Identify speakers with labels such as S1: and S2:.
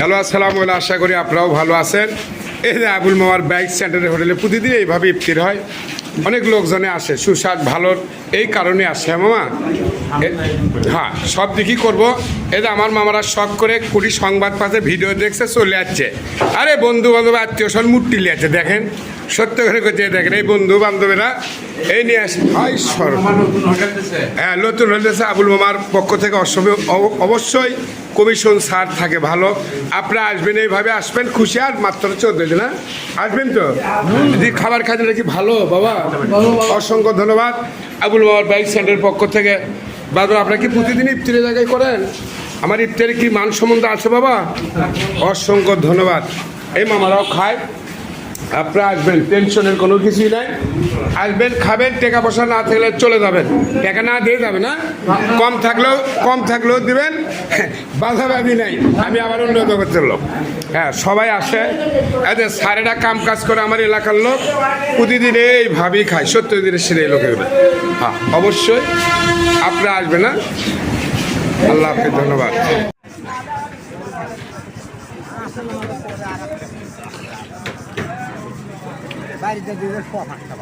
S1: Hello, আসসালাম আশা করি আপনারাও ভালো আছেন। এই যে আবুল মামার বাইক সেন্টারের হোটেলে প্রতিদিন এইভাবে ইফতির হয়। অনেক লোকজনে আসে, সুস্বাদ, ভালোর এই কারণে আসে হ্যাঁ মামা? হ্যাঁ সব দিকই করব। এই যে আমার মামারা শখ করে কুড়ি সংবাদ পাশে ভিডিও দেখছে, চলে যাচ্ছে আরে বন্ধু বান্ধব আত্মীয় স্বজন মূর্তি লিয়াচ্ছে দেখেন। সত্য করে করছে দেখেন, এই বন্ধু বান্ধবেরা, এই নিয়ে আসে হাই সর হ্যাঁ নতুন হলেছে আবুল মামার পক্ষ থেকে অবশ্যই কমিশন ছাড় থাকে ভালো। আপনারা আসবেন, এইভাবে আসবেন, খুশি আর মাত্র চোদ্দ না আসবেন তো? যদি খাবার খাবেন নাকি ভালো, বাবা? অসংখ্য ধন্যবাদ। আবুল মামার বাইক সেন্টারের পক্ষ থেকে। বাবা আপনারা কি প্রতিদিন ইফতারের জায়গায় করেন? আমার ইফতারে কি মান সম্বন্ধ আছে, বাবা? অসংখ্য ধন্যবাদ। এই মামারাও খায়। আপনারা আসবেন, টেনশনের কোনো কিছুই নাই। আসবেন, খাবেন, টাকা পয়সা না থাকলে চলে যাবেন। টাকা না দিয়ে যাবেন না কম থাকলেও কম থাকলেও দিবেন। বাধা বাধি নাই। আমি আবার অন্য জগতের লোক। হ্যাঁ সবাই আসে। এদের সারেরা কাম কাজ করে আমার এলাকার লোক। প্রতিদিন এইভাবেই খায় সত্য দিনের সেরে লোকের হ্যাঁ অবশ্যই। আপনারা আসবেন না আল্লাহ হাফিজ, ধন্যবাদ।
S2: বাড়িতে দিলে শোয়া পাঁচটা